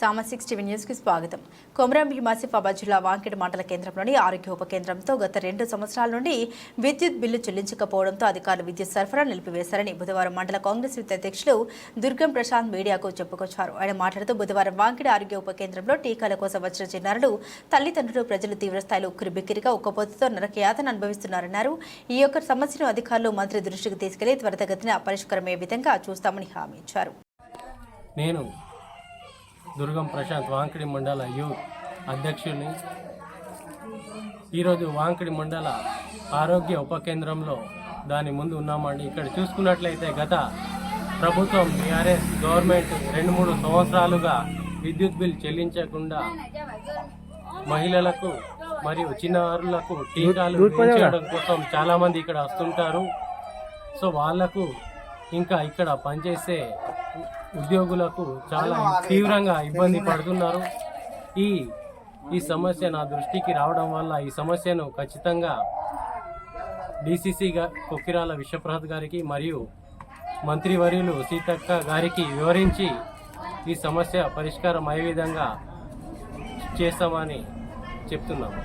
సామసిక్స్ TV news స్వాగతం. కొమరం భీం ఆసిఫాబాద్ జిల్లా వాంకిడి మండల కేంద్రంలోని ఆరోగ్య ఉప కేంద్రంతో గత రెండు సంవత్సరాల నుండి విద్యుత్ బిల్లు చెల్లించకపోవడంతో అధికారులు విద్యుత్ సరఫరా నిలిపివేశారని బుధవారం మండల కాంగ్రెస్ విద్య అధ్యక్షులు దుర్గం ప్రశాంత్ మీడియాకు చెప్పుకొచ్చారు. ఆయన మాట్లాడుతూ బుధవారం వాంకిడి ఆరోగ్య ఉప కేంద్రంలో టీకాల కోసం వచ్చిన చిన్నారులు తల్లిదండ్రులు ప్రజలు తీవ్రస్థాయిలో ఉక్కిరిబిక్కిరిగా ఉక్కపోతుతో నరకయాతను అనుభవిస్తున్నారన్నారు. ఈ యొక్క సమస్యను అధికారులు మంత్రి దృష్టికి తీసుకెళ్ళి త్వరితగతిన పరిష్కారమయ్యే విధంగా చూస్తామని హామీ ఇచ్చారు. నేను దుర్గం ప్రశాంత్ వాంకిడి మండల యూత్ అధ్యక్షుడిని ఈరోజు వాంకిడి మండల ఆరోగ్య ఉప కేంద్రంలో దాని ముందు ఉన్నామండి. ఇక్కడ చూసుకున్నట్లయితే గత ప్రభుత్వం బీఆర్ఎస్ గవర్నమెంట్ రెండు మూడు సంవత్సరాలుగా విద్యుత్ బిల్ చెల్లించకుండా మహిళలకు మరియు చిన్నారులకు టీకాలు వేయించడం కోసం చాలా మంది ఇక్కడ వస్తుంటారు. సో వాళ్ళకు ఇంకా ఇక్కడ పనిచేసే ఉద్యోగులకు చాలా తీవ్రంగా ఇబ్బంది పడుతున్నారు. ఈ ఈ సమస్య నా దృష్టికి రావడం వల్ల ఈ సమస్యను ఖచ్చితంగా డీసీసీగా కొక్కిరాల విశ్వప్రసాద్ గారికి మరియు మంత్రివర్యులు సీతక్క గారికి వివరించి ఈ సమస్య పరిష్కారం అయ్యే విధంగా చేస్తామని చెప్తున్నాము.